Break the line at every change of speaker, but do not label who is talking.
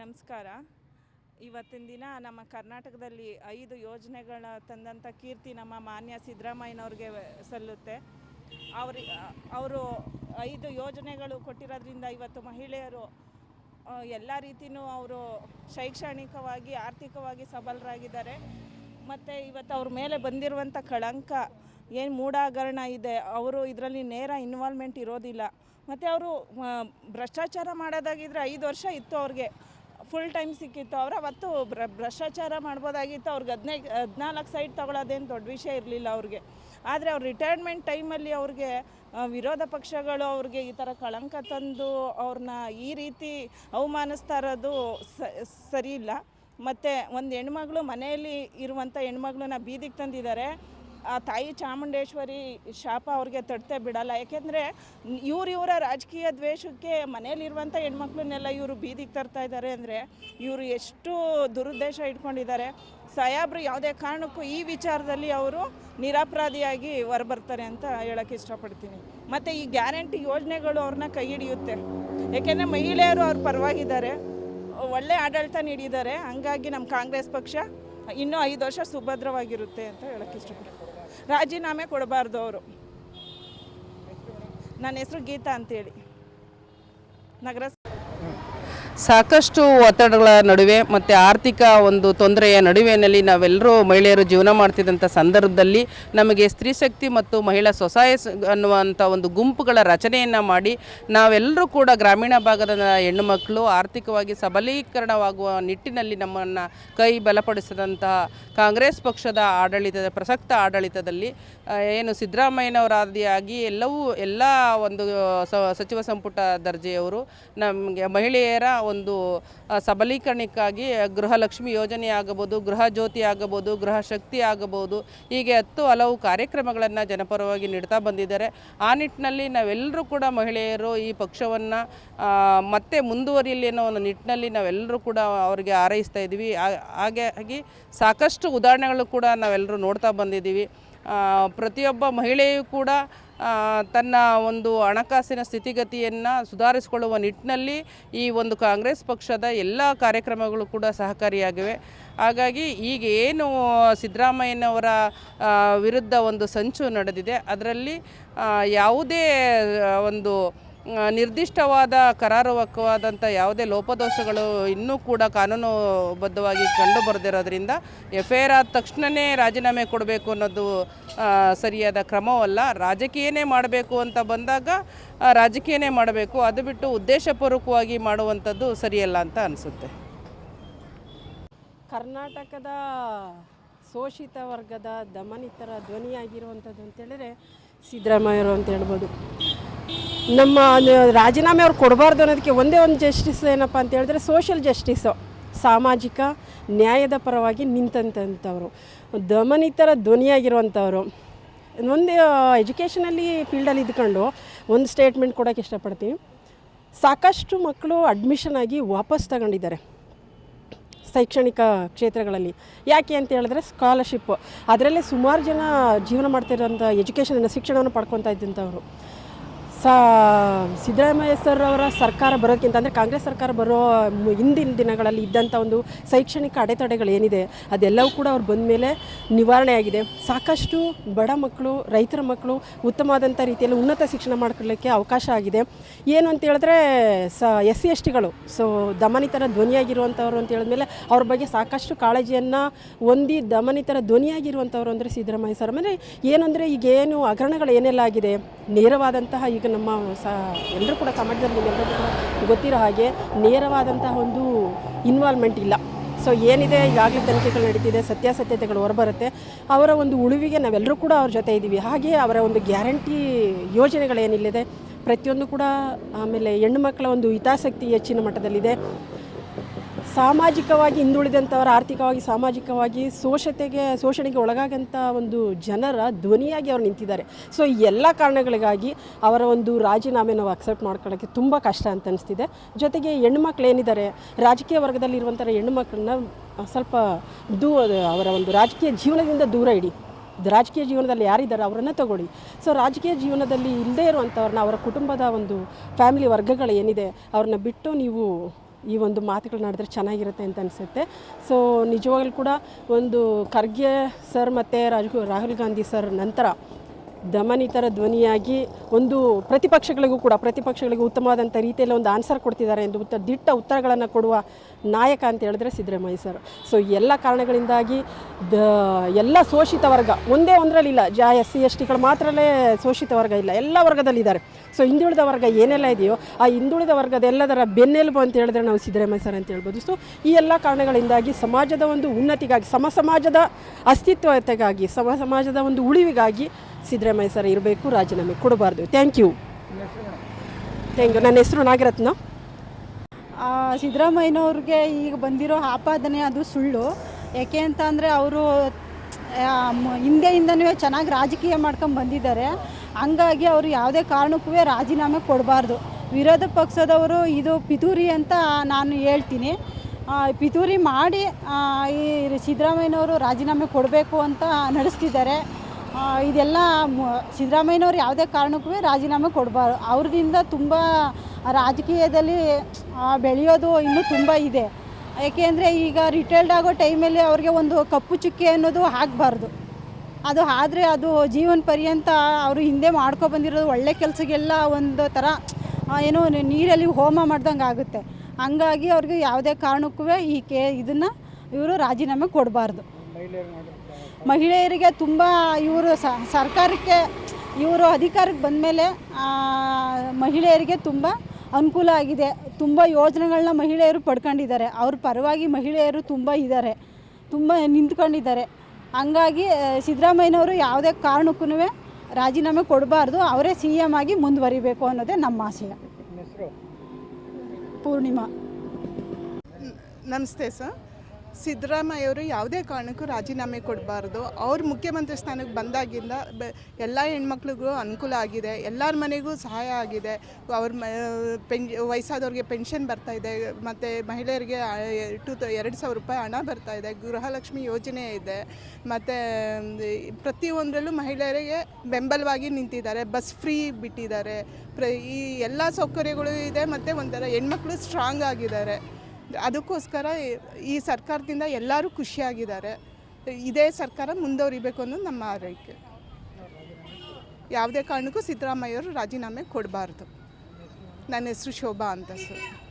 ನಮಸ್ಕಾರ. ಇವತ್ತಿನ ದಿನ ನಮ್ಮ ಕರ್ನಾಟಕದಲ್ಲಿ ಐದು ಯೋಜನೆಗಳ ತಂದಂಥ ಕೀರ್ತಿ ನಮ್ಮ ಮಾನ್ಯ ಸಿದ್ದರಾಮಯ್ಯನವ್ರಿಗೆ ಸಲ್ಲುತ್ತೆ. ಅವ್ರಿ, ಅವರು ಐದು ಯೋಜನೆಗಳು ಕೊಟ್ಟಿರೋದ್ರಿಂದ ಇವತ್ತು ಮಹಿಳೆಯರು ಎಲ್ಲ ರೀತಿಯೂ ಅವರು ಶೈಕ್ಷಣಿಕವಾಗಿ, ಆರ್ಥಿಕವಾಗಿ ಸಬಲರಾಗಿದ್ದಾರೆ. ಮತ್ತು ಇವತ್ತು ಅವ್ರ ಮೇಲೆ ಬಂದಿರುವಂಥ ಕಳಂಕ, ಏನು ಮೂಢಾಗರಣ ಇದೆ, ಅವರು ಇದರಲ್ಲಿ ನೇರ ಇನ್ವಾಲ್ವ್ಮೆಂಟ್ ಇರೋದಿಲ್ಲ. ಮತ್ತು ಅವರು ಭ್ರಷ್ಟಾಚಾರ ಮಾಡೋದಾಗಿದ್ದರೆ ಐದು ವರ್ಷ ಇತ್ತು ಅವ್ರಿಗೆ. ಫುಲ್ ಟೈಮ್ ಸಿಕ್ಕಿತ್ತು. ಅವ್ರು ಅವತ್ತು ಭ್ರ ಭ್ರಷ್ಟಾಚಾರ ಮಾಡ್ಬೋದಾಗಿತ್ತು. ಅವ್ರಿಗೆ ಹದಿನೈದು ಹದಿನಾಲ್ಕು ಸೈಡ್ ತೊಗೊಳೋದೇನು ದೊಡ್ಡ ವಿಷಯ ಇರಲಿಲ್ಲ ಅವ್ರಿಗೆ. ಆದರೆ ಅವ್ರ ರಿಟೈರ್ಮೆಂಟ್ ಟೈಮಲ್ಲಿ ಅವ್ರಿಗೆ ವಿರೋಧ ಪಕ್ಷಗಳು ಅವ್ರಿಗೆ ಈ ಥರ ಕಳಂಕ ತಂದು ಅವ್ರನ್ನ ಈ ರೀತಿ ಅವಮಾನಿಸ್ತಾ ಇರೋದು ಸರಿ ಇಲ್ಲ ಮತ್ತು ಒಂದು ಹೆಣ್ಮಗಳು ಮನೆಯಲ್ಲಿ ಇರುವಂಥ ಹೆಣ್ಮಗಳನ್ನ ಬೀದಿಗೆ ತಂದಿದ್ದಾರೆ ಆ ತಾಯಿ ಚಾಮುಂಡೇಶ್ವರಿ ಶಾಪ ಅವ್ರಿಗೆ ತಡ್ತೆ ಬಿಡಲ್ಲ. ಯಾಕೆಂದರೆ ಇವ್ರು ರಾಜಕೀಯ ದ್ವೇಷಕ್ಕೆ ಮನೇಲಿರುವಂಥ ಹೆಣ್ಮಕ್ಳನ್ನೆಲ್ಲ ಇವರು ಬೀದಿಗೆ ತರ್ತಾ ಇದ್ದಾರೆ ಅಂದರೆ ಇವರು ಎಷ್ಟು ದುರುದ್ದೇಶ ಇಟ್ಕೊಂಡಿದ್ದಾರೆ. ಸಾಯಾಬ್ರು ಯಾವುದೇ ಕಾರಣಕ್ಕೂ ಈ ವಿಚಾರದಲ್ಲಿ ಅವರು ನಿರಪರಾಧಿಯಾಗಿ ಹೊರಬರ್ತಾರೆ ಅಂತ ಹೇಳೋಕ್ಕೆ ಇಷ್ಟಪಡ್ತೀನಿ. ಮತ್ತು ಈ ಗ್ಯಾರಂಟಿ ಯೋಜನೆಗಳು ಅವ್ರನ್ನ ಕೈ ಹಿಡಿಯುತ್ತೆ. ಯಾಕೆಂದರೆ ಮಹಿಳೆಯರು ಅವ್ರ ಪರವಾಗಿದ್ದಾರೆ. ಒಳ್ಳೆ ಆಡಳಿತ ನೀಡಿದ್ದಾರೆ. ಹಂಗಾಗಿ ನಮ್ಮ ಕಾಂಗ್ರೆಸ್ ಪಕ್ಷ ಇನ್ನೂ ಐದು ವರ್ಷ ಸುಭದ್ರವಾಗಿರುತ್ತೆ ಅಂತ ಹೇಳಕ್ಕೆ ಇಷ್ಟಪಡ್ತೀನಿ. ರಾಜೀನಾಮೆ ಕೊಡಬಾರ್ದು ಅವರು. ನನ್ನ ಹೆಸರು ಗೀತಾ ಅಂತೇಳಿ. ನಗರ
ಸಾಕಷ್ಟು ಒತ್ತಡಗಳ ನಡುವೆ ಮತ್ತು ಆರ್ಥಿಕ ಒಂದು ತೊಂದರೆಯ ನಡುವೆನಲ್ಲಿ ನಾವೆಲ್ಲರೂ ಮಹಿಳೆಯರು ಜೀವನ ಮಾಡ್ತಿದ್ದಂಥ ಸಂದರ್ಭದಲ್ಲಿ ನಮಗೆ ಸ್ತ್ರೀ ಶಕ್ತಿ ಮತ್ತು ಮಹಿಳಾ ಸ್ವಸಹಾಯ ಅನ್ನುವಂಥ ಒಂದು ಗುಂಪುಗಳ ರಚನೆಯನ್ನು ಮಾಡಿ ನಾವೆಲ್ಲರೂ ಕೂಡ ಗ್ರಾಮೀಣ ಭಾಗದ ಹೆಣ್ಣುಮಕ್ಕಳು ಆರ್ಥಿಕವಾಗಿ ಸಬಲೀಕರಣವಾಗುವ ನಿಟ್ಟಿನಲ್ಲಿ ನಮ್ಮನ್ನು ಕೈ ಬಲಪಡಿಸಿದಂತಹ ಕಾಂಗ್ರೆಸ್ ಪಕ್ಷದ ಆಡಳಿತದ ಪ್ರಸಕ್ತ ಆಡಳಿತದಲ್ಲಿ ಏನು ಸಿದ್ದರಾಮಯ್ಯನವರಾದಿಯಾಗಿ ಎಲ್ಲವೂ, ಎಲ್ಲ ಒಂದು ಸಚಿವ ಸಂಪುಟ ದರ್ಜೆಯವರು ನಮಗೆ ಮಹಿಳೆಯರ ಒಂದು ಸಬಲೀಕರಣಕ್ಕಾಗಿ ಗೃಹಲಕ್ಷ್ಮಿ ಯೋಜನೆ ಆಗಬಹುದು, ಗೃಹ ಜ್ಯೋತಿ ಆಗಬಹುದು, ಗೃಹ ಶಕ್ತಿ ಆಗಬಹುದು, ಹೀಗೆ ಹತ್ತು ಹಲವು ಕಾರ್ಯಕ್ರಮಗಳನ್ನು ಜನಪರವಾಗಿ ನೀಡ್ತಾ ಬಂದಿದ್ದಾರೆ. ಆ ನಿಟ್ಟಿನಲ್ಲಿ ನಾವೆಲ್ಲರೂ ಕೂಡ ಮಹಿಳೆಯರು ಈ ಪಕ್ಷವನ್ನು ಮತ್ತೆ ಮುಂದುವರಿಯಲಿ ಅನ್ನೋ ಒಂದು ನಿಟ್ಟಿನಲ್ಲಿ ನಾವೆಲ್ಲರೂ ಕೂಡ ಅವರಿಗೆ ಹಾರೈಸ್ತಾ ಇದ್ದೀವಿ. ಹಾಗಾಗಿ ಸಾಕಷ್ಟು ಉದಾಹರಣೆಗಳು ಕೂಡ ನಾವೆಲ್ಲರೂ ನೋಡ್ತಾ ಬಂದಿದ್ದೀವಿ. ಪ್ರತಿಯೊಬ್ಬ ಮಹಿಳೆಯೂ ಕೂಡ ತನ್ನ ಒಂದು ಹಣಕಾಸಿನ ಸ್ಥಿತಿಗತಿಯನ್ನು ಸುಧಾರಿಸಿಕೊಳ್ಳುವ ನಿಟ್ಟಿನಲ್ಲಿ ಈ ಒಂದು ಕಾಂಗ್ರೆಸ್ ಪಕ್ಷದ ಎಲ್ಲ ಕಾರ್ಯಕ್ರಮಗಳು ಕೂಡ ಸಹಕಾರಿಯಾಗಿವೆ. ಹಾಗಾಗಿ ಈಗ ಏನು ಸಿದ್ದರಾಮಯ್ಯನವರ ವಿರುದ್ಧ ಒಂದು ಸಂಚು ನಡೆದಿದೆ, ಅದರಲ್ಲಿ ಯಾವುದೇ ಒಂದು ನಿರ್ದಿಷ್ಟವಾದ ಕರಾರುವಕ್ಕವಾದಂಥ ಯಾವುದೇ ಲೋಪದೋಷಗಳು ಇನ್ನೂ ಕೂಡ ಕಾನೂನುಬದ್ಧವಾಗಿ ಕಂಡು ಬರೆದಿರೋದ್ರಿಂದ ಎಫ್ ಐ ಆರ್ ಆದ ತಕ್ಷಣವೇ ರಾಜೀನಾಮೆ ಕೊಡಬೇಕು ಅನ್ನೋದು ಸರಿಯಾದ ಕ್ರಮವಲ್ಲ. ರಾಜಕೀಯನೇ ಮಾಡಬೇಕು ಅಂತ ಬಂದಾಗ ರಾಜಕೀಯನೇ ಮಾಡಬೇಕು. ಅದು ಬಿಟ್ಟು ಉದ್ದೇಶಪೂರ್ವಕವಾಗಿ ಮಾಡುವಂಥದ್ದು ಸರಿಯಲ್ಲ ಅಂತ ಅನಿಸುತ್ತೆ.
ಕರ್ನಾಟಕದ ಶೋಷಿತ ವರ್ಗದ ದಮನಿತರ ಧ್ವನಿಯಾಗಿರುವಂಥದ್ದು ಅಂತೇಳಿದರೆ ಸಿದ್ದರಾಮಯ್ಯರು ಅಂತ ಹೇಳ್ಬೋದು. ನಮ್ಮ ರಾಜೀನಾಮೆ ಅವ್ರು ಕೊಡಬಾರ್ದು ಅನ್ನೋದಕ್ಕೆ ಒಂದೇ ಒಂದು ಜಸ್ಟಿಸ್ ಏನಪ್ಪ ಅಂತ ಹೇಳಿದ್ರೆ ಸೋಷಿಯಲ್ ಜಸ್ಟಿಸು ಸಾಮಾಜಿಕ ನ್ಯಾಯದ ಪರವಾಗಿ ನಿಂತಂತವರು ದಮನಿತರ ಧ್ವನಿಯಾಗಿರುವಂಥವ್ರು. ಒಂದು ಎಜುಕೇಷನಲ್ಲಿ ಫೀಲ್ಡಲ್ಲಿ ಇದ್ಕೊಂಡು ಒಂದು ಸ್ಟೇಟ್ಮೆಂಟ್ ಕೊಡೋಕ್ಕೆ ಇಷ್ಟಪಡ್ತೀನಿ. ಸಾಕಷ್ಟು ಮಕ್ಕಳು ಅಡ್ಮಿಷನ್ ಆಗಿ ವಾಪಸ್ ತಗೊಂಡಿದ್ದಾರೆ. ಶೈಕ್ಷಣಿಕ ಕ್ಷೇತ್ರಗಳಲ್ಲಿ. ಯಾಕೆ ಅಂತ ಹೇಳಿದ್ರೆ ಸ್ಕಾಲರ್ಶಿಪ್ ಅದರಲ್ಲೇ ಸುಮಾರು ಜನ ಜೀವನ ಮಾಡ್ತಿರೋಂಥ ಎಜುಕೇಷನ್ ಶಿಕ್ಷಣವನ್ನು ಪಡ್ಕೊತಾ ಇದ್ದಂಥವ್ರು. ಸಾ, ಸಿದ್ದರಾಮಯ್ಯ ಸರ್ ಅವರ ಸರ್ಕಾರ ಬರೋಕ್ಕಿಂತ ಅಂದರೆ ಕಾಂಗ್ರೆಸ್ ಸರ್ಕಾರ ಬರೋ ಹಿಂದಿನ ದಿನಗಳಲ್ಲಿ ಇದ್ದಂಥ ಒಂದು ಶೈಕ್ಷಣಿಕ ಅಡೆತಡೆಗಳು ಏನಿದೆ, ಅದೆಲ್ಲವೂ ಕೂಡ ಅವ್ರು ಬಂದ ಮೇಲೆ ನಿವಾರಣೆ ಆಗಿದೆ. ಸಾಕಷ್ಟು ಬಡ ಮಕ್ಕಳು, ರೈತರ ಮಕ್ಕಳು ಉತ್ತಮವಾದಂಥ ರೀತಿಯಲ್ಲಿ ಉನ್ನತ ಶಿಕ್ಷಣ ಮಾಡ್ಕೊಳ್ಳೋಕ್ಕೆ ಅವಕಾಶ ಆಗಿದೆ. ಏನು ಅಂತ ಹೇಳಿದ್ರೆ, ಸ, ಎಸ್ ಸಿ ಎಸ್ ಟಿಗಳು ಸೊ ದಮನಿತರ ಧ್ವನಿಯಾಗಿರುವಂಥವ್ರು ಅಂತ ಹೇಳಿದ್ಮೇಲೆ ಅವ್ರ ಬಗ್ಗೆ ಸಾಕಷ್ಟು ಕಾಳಜಿಯನ್ನು ಹೊಂದಿ ದಮನಿತರ ಧ್ವನಿಯಾಗಿರುವಂಥವ್ರು ಅಂದರೆ ಸಿದ್ದರಾಮಯ್ಯ ಸರ್. ಅಂದರೆ ಏನಂದರೆ ಈಗೇನು ಹಗರಣಗಳು ಏನೆಲ್ಲ ಆಗಿದೆ, ನೇರವಾದಂತಹ ಈಗ ನಮ್ಮ ಸ ಎಲ್ಲರೂ ಕೂಡ ಸಮಾಜದಲ್ಲಿ ಎಲ್ಲರೂ ಕೂಡ ಗೊತ್ತಿರೋ ಹಾಗೆ ನೇರವಾದಂತಹ ಒಂದು ಇನ್ವಾಲ್ವ್ಮೆಂಟ್ ಇಲ್ಲ. ಸೊ ಏನಿದೆ? ಈಗಾಗಲೇ ತನಿಖೆಗಳು ನಡೀತಿದೆ. ಸತ್ಯಾಸತ್ಯತೆಗಳು ಹೊರಬರುತ್ತೆ. ಅವರ ಒಂದು ಉಳಿವಿಗೆ ನಾವೆಲ್ಲರೂ ಕೂಡ ಅವ್ರ ಜೊತೆ ಇದ್ದೀವಿ ಹಾಗೆ ಅವರ ಒಂದು ಗ್ಯಾರಂಟಿ ಯೋಜನೆಗಳೇನಿಲ್ಲಿದೆ, ಪ್ರತಿಯೊಂದು ಕೂಡ ಆಮೇಲೆ ಹೆಣ್ಣು ಮಕ್ಕಳ ಒಂದು ಹಿತಾಸಕ್ತಿ ಹೆಚ್ಚಿನ ಮಟ್ಟದಲ್ಲಿದೆ. ಸಾಮಾಜಿಕವಾಗಿ ಹಿಂದುಳಿದಂಥವರ ಆರ್ಥಿಕವಾಗಿ, ಸಾಮಾಜಿಕವಾಗಿ ಶೋಷತೆಗೆ ಶೋಷಣೆಗೆ ಒಳಗಾಗಂಥ ಒಂದು ಜನರ ಧ್ವನಿಯಾಗಿ ಅವ್ರು ನಿಂತಿದ್ದಾರೆ. ಸೊ ಈ ಎಲ್ಲ ಕಾರಣಗಳಿಗಾಗಿ ಅವರ ಒಂದು ರಾಜೀನಾಮೆ ನಾವು ಅಕ್ಸೆಪ್ಟ್ ಮಾಡ್ಕೊಳ್ಳೋಕ್ಕೆ ತುಂಬ ಕಷ್ಟ ಅಂತ ಅನಿಸ್ತಿದೆ. ಜೊತೆಗೆ ಹೆಣ್ಮಕ್ಳು ಏನಿದ್ದಾರೆ, ರಾಜಕೀಯ ವರ್ಗದಲ್ಲಿರುವಂಥ ಹೆಣ್ಮಕ್ಳನ್ನ ಸ್ವಲ್ಪ ದೂ, ಅವರ ಒಂದು ರಾಜಕೀಯ ಜೀವನದಿಂದ ದೂರ ಇಡಿ. ರಾಜಕೀಯ ಜೀವನದಲ್ಲಿ ಯಾರಿದ್ದಾರೆ ಅವರನ್ನು ತಗೊಳ್ಳಿ. ಸೊ ರಾಜಕೀಯ ಜೀವನದಲ್ಲಿ ಇಲ್ಲದೇ ಇರುವಂಥವ್ರನ್ನ, ಅವರ ಕುಟುಂಬದ ಒಂದು ಫ್ಯಾಮಿಲಿ ವರ್ಗಗಳು ಏನಿದೆ, ಅವ್ರನ್ನ ಬಿಟ್ಟು ನೀವು ಈ ಒಂದು ಮಾತುಗಳು ನಡೆದ್ರೆ ಚೆನ್ನಾಗಿರುತ್ತೆ ಅಂತ ಅನಿಸುತ್ತೆ. ಸೊ ನಿಜವಾಗ್ಲೂ ಕೂಡ ಒಂದು ಖರ್ಗೆ ಸರ್ ಮತ್ತು ರಾಜ್, ರಾಹುಲ್ ಗಾಂಧಿ ಸರ್ ನಂತರ ದಮನಿತರ ಧ್ವನಿಯಾಗಿ ಒಂದು ಪ್ರತಿಪಕ್ಷಗಳಿಗೂ ಕೂಡ, ಪ್ರತಿಪಕ್ಷಗಳಿಗೂ ಉತ್ತಮವಾದಂಥ ರೀತಿಯಲ್ಲಿ ಒಂದು ಆನ್ಸರ್ ಕೊಡ್ತಿದ್ದಾರೆ ಎಂದು ಉತ್ತರ ದಿಟ್ಟ ಉತ್ತರಗಳನ್ನು ಕೊಡುವ ನಾಯಕ ಅಂತ ಹೇಳಿದ್ರೆ ಸಿದ್ದರಾಮಯ್ಯ ಸರ್ ಸೊ ಎಲ್ಲ ಕಾರಣಗಳಿಂದಾಗಿ ದ, ಎಲ್ಲ ಶೋಷಿತ ವರ್ಗ, ಒಂದೇ ಒಂದರಲ್ಲಿಲ್ಲ ಜಾ, ಎಸ್, ಸಿ, ಎಸ್, ಟಿಗಳು ಮಾತ್ರಲೇ ಶೋಷಿತ ವರ್ಗ ಇಲ್ಲ, ಎಲ್ಲ ವರ್ಗದಲ್ಲಿದ್ದಾರೆ. ಸೊ ಹಿಂದುಳಿದ ವರ್ಗ ಏನೆಲ್ಲ ಇದೆಯೋ, ಆ ಹಿಂದುಳಿದ ವರ್ಗದ ಎಲ್ಲದರ ಬೆನ್ನೆಲುಬು ಅಂತ ಹೇಳಿದ್ರೆ ನಾವು ಸಿದ್ದರಾಮಯ್ಯ ಸರ್ ಅಂತ ಹೇಳ್ಬೋದು. ಸೊ ಈ ಎಲ್ಲ ಕಾರಣಗಳಿಂದಾಗಿ ಸಮಾಜದ ಒಂದು ಉನ್ನತಿಗಾಗಿ, ಸಮ, ಸಮಾಜದ ಅಸ್ತಿತ್ವತೆಗಾಗಿ, ಸಮ, ಸಮಾಜದ ಒಂದು ಉಳಿವಿಗಾಗಿ ಸಿದ್ದರಾಮಯ್ಯ ಸರ್ ಇರಬೇಕು, ರಾಜೀನಾಮೆ ಕೊಡಬಾರ್ದು. ಥ್ಯಾಂಕ್ ಯು ಥ್ಯಾಂಕ್ ಯು ನನ್ನ ಹೆಸರು ನಾಗರತ್ನ.
ಸಿದ್ದರಾಮಯ್ಯನವ್ರಿಗೆ ಈಗ ಬಂದಿರೋ ಆಪಾದನೆ ಅದು ಸುಳ್ಳು. ಯಾಕೆ ಅಂತ ಅಂದರೆ ಅವರು ಹಿಂದೆಯಿಂದನೂ ಚೆನ್ನಾಗಿ ರಾಜಕೀಯ ಮಾಡ್ಕೊಂಡು ಬಂದಿದ್ದಾರೆ. ಹಂಗಾಗಿ ಅವರು ಯಾವುದೇ ಕಾರಣಕ್ಕೂ ರಾಜೀನಾಮೆ ಕೊಡಬಾರ್ದು. ವಿರೋಧ ಪಕ್ಷದವರು ಇದು ಪಿತೂರಿ ಅಂತ ನಾನು ಹೇಳ್ತೀನಿ. ಪಿತೂರಿ ಮಾಡಿ ಈ ಸಿದ್ದರಾಮಯ್ಯನವರು ರಾಜೀನಾಮೆ ಕೊಡಬೇಕು ಅಂತ ನಡೆಸ್ತಿದ್ದಾರೆ. ಇದೆಲ್ಲ ಸಿದ್ದರಾಮಯ್ಯನವರು ಯಾವುದೇ ಕಾರಣಕ್ಕೂ ರಾಜೀನಾಮೆ ಕೊಡಬಾರ್ದು. ಅವ್ರದಿಂದ ತುಂಬ ರಾಜಕೀಯದಲ್ಲಿ ಬೆಳೆಯೋದು ಇನ್ನೂ ತುಂಬ ಇದೆ. ಯಾಕೆಂದರೆ ಈಗ ರಿಟೈರ್ಡ್ ಆಗೋ ಟೈಮಲ್ಲಿ ಅವ್ರಿಗೆ ಒಂದು ಕಪ್ಪು ಚುಕ್ಕೆ ಅನ್ನೋದು ಆಗಬಾರ್ದು. ಅದು ಆದರೆ ಅದು ಜೀವನ ಪರ್ಯಂತ ಅವರು ಹಿಂದೆ ಮಾಡ್ಕೊಬಂದಿರೋದು ಒಳ್ಳೆ ಕೆಲಸಗೆಲ್ಲ ಒಂದು ಥರ ಏನೋ ನೀರಲ್ಲಿ ಹೋಮ ಮಾಡ್ದಂಗೆ ಆಗುತ್ತೆ. ಹಂಗಾಗಿ ಅವ್ರಿಗೆ ಯಾವುದೇ ಕಾರಣಕ್ಕೂ ಈ ಕೆ, ಇದನ್ನು ಇವರು ರಾಜೀನಾಮೆ ಕೊಡಬಾರ್ದು. ಮಹಿಳೆಯರಿಗೆ ತುಂಬ ಇವರು ಸರ್ಕಾರಕ್ಕೆ ಇವರು ಅಧಿಕಾರಕ್ಕೆ ಬಂದ ಮೇಲೆ ಮಹಿಳೆಯರಿಗೆ ತುಂಬ ಅನುಕೂಲ ಆಗಿದೆ. ತುಂಬ ಯೋಜನೆಗಳನ್ನ ಮಹಿಳೆಯರು ಪಡ್ಕೊಂಡಿದ್ದಾರೆ. ಅವ್ರ ಪರವಾಗಿ ಮಹಿಳೆಯರು ತುಂಬ ಇದ್ದಾರೆ. ತುಂಬ ನಿಂತ್ಕೊಂಡಿದ್ದಾರೆ. ಹಂಗಾಗಿ ಸಿದ್ದರಾಮಯ್ಯನವರು ಯಾವುದೇ ಕಾರಣಕ್ಕೂ ರಾಜೀನಾಮೆ ಕೊಡಬಾರ್ದು. ಅವರೇ ಸಿ ಎಂ ಆಗಿ ಮುಂದುವರಿಬೇಕು ಅನ್ನೋದೇ ನಮ್ಮ ಆಶಯ ಪೂರ್ಣಿಮಾ.
ನಮಸ್ತೆ ಸರ್. ಸಿದ್ದರಾಮಯ್ಯವರು ಯಾವುದೇ ಕಾರಣಕ್ಕೂ ರಾಜೀನಾಮೆ ಕೊಡಬಾರ್ದು. ಅವ್ರು ಮುಖ್ಯಮಂತ್ರಿ ಸ್ಥಾನಕ್ಕೆ ಬಂದಾಗಿಂದ ಎಲ್ಲ ಹೆಣ್ಮಕ್ಳಿಗೂ ಅನುಕೂಲ ಆಗಿದೆ. ಎಲ್ಲರ ಮನೆಗೂ ಸಹಾಯ ಆಗಿದೆ. ಅವ್ರ ಮ, ಪೆನ್, ವಯಸ್ಸಾದವ್ರಿಗೆ ಪೆನ್ಷನ್ ಬರ್ತಾ ಇದೆ. ಮತ್ತು ಮಹಿಳೆಯರಿಗೆ ಟು ಎರಡು ಸಾವಿರ ರೂಪಾಯಿ ಹಣ ಬರ್ತಾ ಇದೆ. ಗೃಹಲಕ್ಷ್ಮಿ ಯೋಜನೆ ಇದೆ. ಮತ್ತು, ಪ್ರತಿಯೊಂದರಲ್ಲೂ ಮಹಿಳೆಯರಿಗೆ ಬೆಂಬಲವಾಗಿ ನಿಂತಿದ್ದಾರೆ. ಬಸ್ ಫ್ರೀ ಬಿಟ್ಟಿದ್ದಾರೆ. ಪ್ರ, ಈ ಎಲ್ಲ ಸೌಕರ್ಯಗಳು ಇದೆ. ಮತ್ತು ಒಂಥರ ಹೆಣ್ಮಕ್ಳು ಸ್ಟ್ರಾಂಗ್ ಆಗಿದ್ದಾರೆ. ಅದಕ್ಕೋಸ್ಕರ ಈ- ಸರ್ಕಾರದಿಂದ ಎಲ್ಲರೂ ಖುಷಿಯಾಗಿದ್ದಾರೆ. ಇದೇ ಸರ್ಕಾರ ಮುಂದುವರಿಬೇಕು ಅನ್ನೋದು ನಮ್ಮ ಆರೈಕೆ. ಯಾವುದೇ ಕಾರಣಕ್ಕೂ ಸಿದ್ದರಾಮಯ್ಯವರು ರಾಜೀನಾಮೆ ಕೊಡಬಾರ್ದು. ನನ್ನ ಹೆಸರು ಶೋಭಾ ಅಂತ ಸರ್.